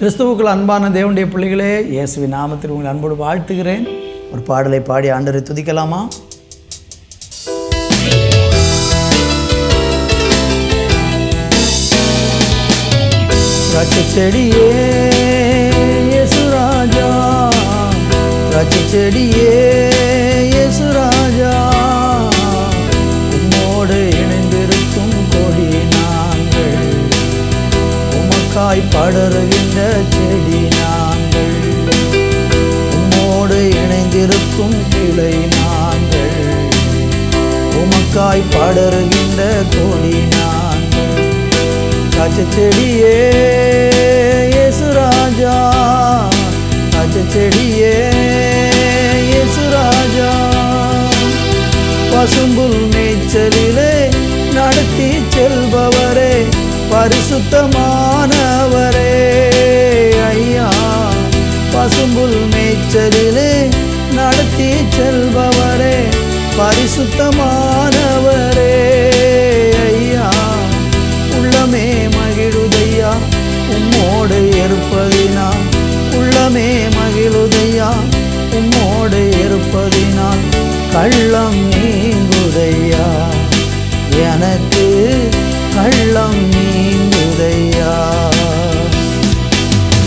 கிறிஸ்துவுக்குள் அன்பான தேவனுடைய பிள்ளைகளே இயேசுவி நாமத்தில் உங்களை அன்போடு வாழ்த்துகிறேன். ஒரு பாடலை பாடி ஆண்டரை துதிக்கலாமா? செடியே ராஜா. திராட்சை செடியே இயேசுராஜா உன்னோடு இணைந்திருக்கும் கொடி நாங்கள். உமக்காய் படருகின்ற இணைந்திருக்கும் கிளை நாங்கள். உமக்காய் படருகின்ற கொடி நாங்கள். காய்ச்ச செடியே இயேசுராஜா காய்ச்ச செடியே இயேசுராஜா பசும்புல் மேய்ச்சலிலே நடத்தி செல்பவரே பரிசுத்தமா செல்பவரே பரிசுத்தமானவரே. ஐயா உள்ளமே மகிழுதையா உம்மோடு இருப்பதினால் உள்ளமே மகிழுதையா உம்மோடு இருப்பதினால் கள்ளம் நீங்குதையா. எனக்கு கள்ளம் நீங்குதையா.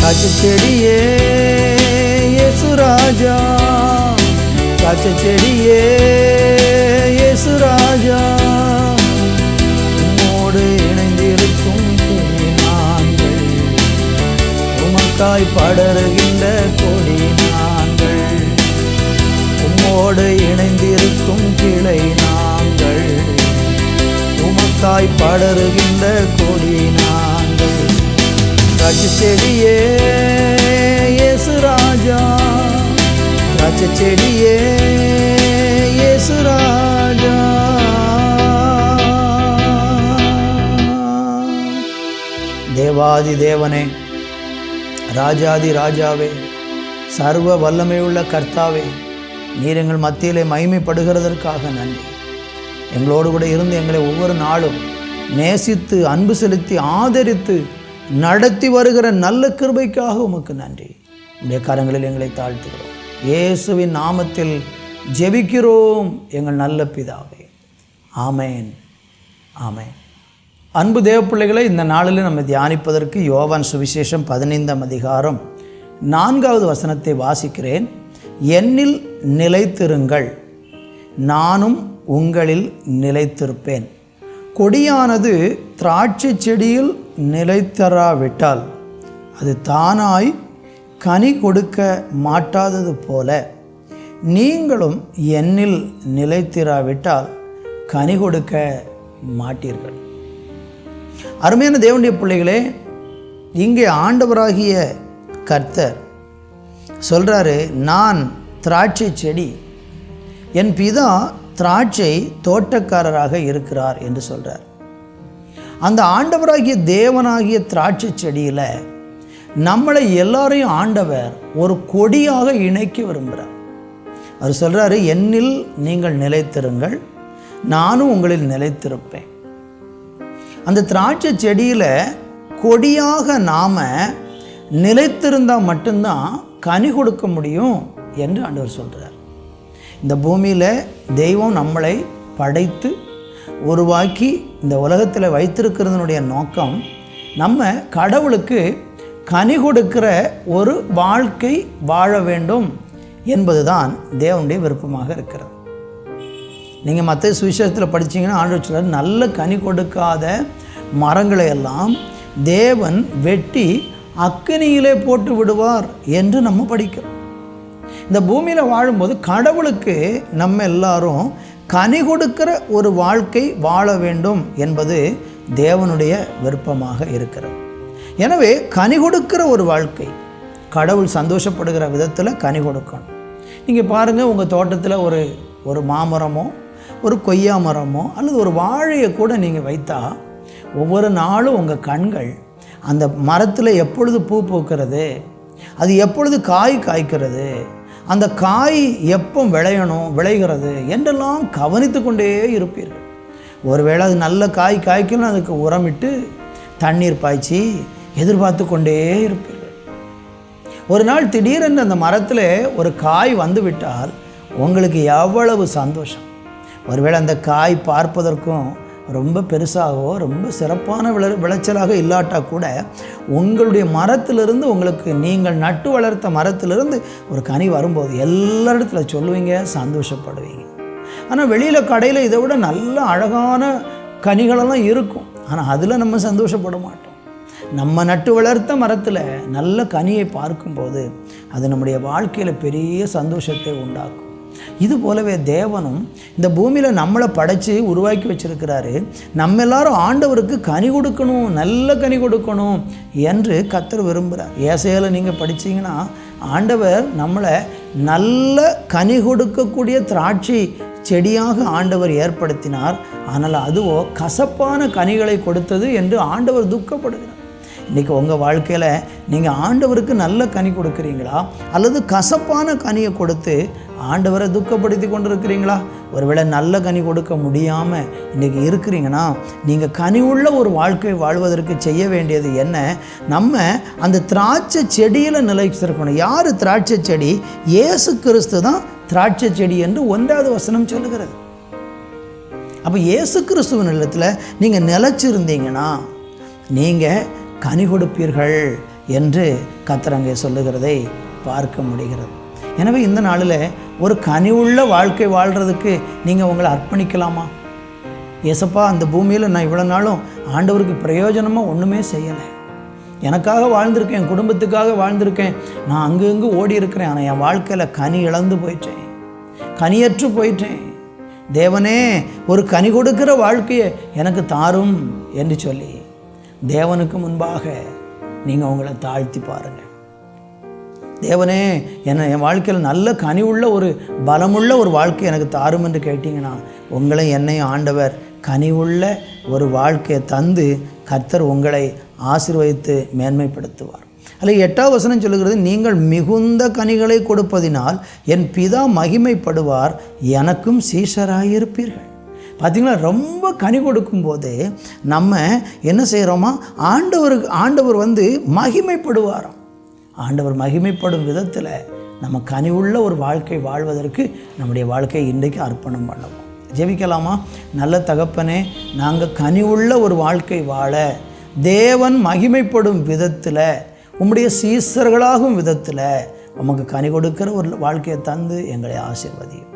காய்ச்ச செடியே காய்ச்ச செடியே இயேசுராஜா உம்மோடு இணைந்திருக்கும் நாங்கள். உமக்காய் படருகின்ற கொடி நாங்கள். உம்மோடு இணைந்திருக்கும் கிளை நாங்கள். உமக்காய் படருகின்ற கொடி நாங்கள். திராட்சை செடியே இயேசுராஜா திராட்சை செடியே இயேசுராஜா தேவாதி தேவனே ராஜாதி ராஜாவே சர்வ வல்லமையுள்ள கர்த்தாவே நீர் எங்கள் மத்தியிலே மகிமைப்படுகிறதற்காக நன்றி. எங்களோடு கூட இருந்து எங்களை ஒவ்வொரு நாளும் நேசித்து அன்பு செலுத்தி ஆதரித்து நடத்தி வருகிற நல்ல கிருபைக்காக உமக்கு நன்றி. உடைய கரங்களில் எங்களை தாழ்த்துகிறோம். இயேசுவின் நாமத்தில் ஜெபிக்கிறோம். எங்கள் நல்ல பிதாவே. ஆமேன். ஆமேன். அன்பு தேவப்பிள்ளைகளை இந்த நாளில் நம்ம தியானிப்பதற்கு யோவான் சுவிசேஷம் பதினைந்தாம் அதிகாரம் நான்காவது வசனத்தை வாசிக்கிறேன். என்னில் நிலைத்திருங்கள் நானும் உங்களில் நிலைத்திருப்பேன். கொடியானது திராட்சை செடியில் நிலைத்தராவிட்டால் அது தானாய் கனி கொடுக்க மாட்டாதது போல நீங்களும் என்னில் நிலைத்திராவிட்டால் கனி கொடுக்க மாட்டீர்கள். அருமையான தேவனுடைய பிள்ளைகளே இங்கே ஆண்டவராகிய கர்த்தர் சொல்கிறாரு நான் திராட்சை செடி என் பிதா திராட்சை தோட்டக்காரராக இருக்கிறார் என்று சொல்கிறார் அந்த ஆண்டவராகிய தேவனாகிய திராட்சை செடியில் நம்மளை எல்லாரையும் ஆண்டவர் ஒரு கொடியாக இணைக்க விரும்புகிறார். அவர் சொல்கிறாரு என்னில் நீங்கள் நிலைத்திருங்கள் நானும் உங்களில் நிலைத்திருப்பேன். அந்த திராட்சை செடியில் கொடியாக நாம் நிலைத்திருந்தால் மட்டும்தான் கனி கொடுக்க முடியும் என்று ஆண்டவர் சொல்கிறார் இந்த பூமியில் தெய்வம் நம்மளை படைத்து உருவாக்கி இந்த உலகத்தில் வைத்திருக்கிறதனுடைய நோக்கம் நம்ம கடவுளுக்கு கனி கொடுக்கிற ஒரு வாழ்க்கை வாழ வேண்டும் என்பதுதான் தேவனுடைய விருப்பமாக இருக்கிறது. நீங்கள் மற்ற சுவிசேஷத்தில் படிச்சீங்கன்னா ஆண்டு நல்ல கனி கொடுக்காத மரங்களை எல்லாம் தேவன் வெட்டி அக்கினியிலே போட்டு விடுவார் என்று நம்ம படிக்கிறோம். இந்த பூமியில் வாழும்போது கடவுளுக்கு நம்ம எல்லாரும் கனி கொடுக்கிற ஒரு வாழ்க்கை வாழ வேண்டும் என்பது தேவனுடைய விருப்பமாக இருக்கிறது. எனவே கனி கொடுக்கிற ஒரு வாழ்க்கை. கடவுள் சந்தோஷப்படுகிற விதத்தில் கனி கொடுக்கணும். நீங்கள் பாருங்கள் உங்கள் தோட்டத்தில் ஒரு ஒரு மாமரமோ ஒரு கொய்யா மரமோ அல்லது ஒரு வாழையை கூட நீங்கள் வைத்தா ஒவ்வொரு நாளும் உங்கள் கண்கள் அந்த மரத்தில் எப்பொழுது பூ பூக்கிறது அது எப்பொழுது காய் காய்க்கிறது அந்த காய் எப்போ விளையணும் விளைகிறது என்றெல்லாம் கவனித்து கொண்டே இருப்பீர்கள். ஒருவேளை அது நல்ல காய் காய்க்கணும் அதுக்கு உரமிட்டு தண்ணீர் பாய்ச்சி எதிர்பார்த்து கொண்டே இருப்பீர்கள். ஒரு நாள் திடீரென்று அந்த மரத்தில் ஒரு காய் வந்து விட்டால் உங்களுக்கு எவ்வளவு சந்தோஷம். ஒருவேளை அந்த காய் பார்ப்பதற்கும் ரொம்ப பெருசாகவோ ரொம்ப சிறப்பான விள விளைச்சலாக இல்லாட்டா கூட உங்களுடைய மரத்திலிருந்து உங்களுக்கு நீங்கள் நட்டு வளர்த்த மரத்திலிருந்து ஒரு கனி வரும்போது எல்லா இடத்துல சொல்லுவீங்க சந்தோஷப்படுவீங்க. ஆனால் வெளியில் கடையில் இதை விட நல்ல அழகான கனிகளெல்லாம் இருக்கும். ஆனால் அதில் நம்ம சந்தோஷப்பட மாட்டோம். நம்ம நட்டு வளர்த்த மரத்தில் நல்ல கனியை பார்க்கும்போது அது நம்முடைய வாழ்க்கையில் பெரிய சந்தோஷத்தை உண்டாக்கும். இது போலவே தேவனும் இந்த பூமியில் நம்மளை படைத்து உருவாக்கி வச்சிருக்கிறாரு. நம்ம எல்லாரும் ஆண்டவருக்கு கனி கொடுக்கணும் நல்ல கனி கொடுக்கணும் என்று கத்தர் விரும்புகிறார் ஏசையில் நீங்கள் படிச்சீங்கன்னா ஆண்டவர் நம்மளை நல்ல கனி கொடுக்கக்கூடிய திராட்சை செடியாக ஆண்டவர் ஏற்படுத்தினார். ஆனால் அதுவோ கசப்பான கனிகளை கொடுத்தது என்று ஆண்டவர் துக்கப்படுகிறார். இன்றைக்கி உங்கள் வாழ்க்கையில் நீங்கள் ஆண்டவருக்கு நல்ல கனி கொடுக்குறீங்களா? அல்லது கசப்பான கனியை கொடுத்து ஆண்டவரை துக்கப்படுத்தி கொண்டிருக்கிறீங்களா? ஒருவேளை நல்ல கனி கொடுக்க முடியாமல் இன்றைக்கி இருக்கிறீங்கன்னா நீங்கள் கனி உள்ள ஒரு வாழ்க்கை வாழ்வதற்கு செய்ய வேண்டியது என்ன? நம்ம அந்த திராட்சை செடியில் நிலைச்சிருக்கணும் யார் திராட்சை செடி? ஏசு கிறிஸ்து தான் திராட்சை செடி என்று ஒன்றாவது வசனம் சொல்லுகிறது. அப்போ ஏசு கிறிஸ்துவ நிலத்தில் நீங்கள் நிலச்சிருந்தீங்கன்னா நீங்கள் கனி கொடுப்பீர்கள் என்று கத்தரங்கே சொல்லுகிறதை பார்க்க முடிகிறது. எனவே இந்த நாளில் ஒரு கனி உள்ள வாழ்க்கை வாழ்கிறதுக்கு நீங்கள் உங்களை அர்ப்பணிக்கலாமா? ஏசப்பா அந்த பூமியில் நான் இவ்வளோ நாளும் ஆண்டவருக்கு பிரயோஜனமாக ஒன்றுமே செய்யலை. எனக்காக வாழ்ந்திருக்கேன் என் குடும்பத்துக்காக வாழ்ந்திருக்கேன். நான் அங்கு இங்கு ஓடி இருக்கிறேன் ஆனால் என் வாழ்க்கையில் கனி இழந்து போயிட்டேன். கனியற்று போயிட்டேன். தேவனே ஒரு கனி கொடுக்கிற வாழ்க்கையை எனக்கு தாரும் என்று சொல்லி தேவனுக்கு முன்பாக நீங்கள் உங்களை தாழ்த்தி பாருங்கள் தேவனே என்னை என் வாழ்க்கையில் நல்ல கனி உள்ள ஒரு பலமுள்ள ஒரு வாழ்க்கை எனக்கு தாரும் என்று கேட்டிங்கன்னா உங்களை என்னையும் ஆண்டவர் கனி உள்ள ஒரு வாழ்க்கையை தந்து கர்த்தர் உங்களை ஆசீர்வதித்து மேன்மைப்படுத்துவார். அல்ல எட்டாவது வசனம் சொல்லுகிறது நீங்கள் மிகுந்த கனிகளை கொடுப்பதினால் என் பிதா மகிமைப்படுவார் எனக்கும் சீஷராயிருப்பீர்கள். பார்த்திங்களா ரொம்ப கனி கொடுக்கும்போது நம்ம என்ன செய்கிறோமா? ஆண்டவருக்கு ஆண்டவர் வந்து மகிமைப்படுவாராம். ஆண்டவர் மகிமைப்படும் விதத்தில் நம்ம கனி உள்ள ஒரு வாழ்க்கை வாழ்வதற்கு நம்முடைய வாழ்க்கையை இன்றைக்கு அர்ப்பணம் பண்ணுவோம். ஜெபிக்கலாமா? நல்ல தகப்பனே நாங்கள் கனி உள்ள ஒரு வாழ்க்கை வாழ தேவன் மகிமைப்படும் விதத்தில் உம்முடைய சீசர்களாகும் விதத்தில் உமக்கு கனி கொடுக்கிற ஒரு வாழ்க்கையை தந்து எங்களை ஆசிர்வதியும்.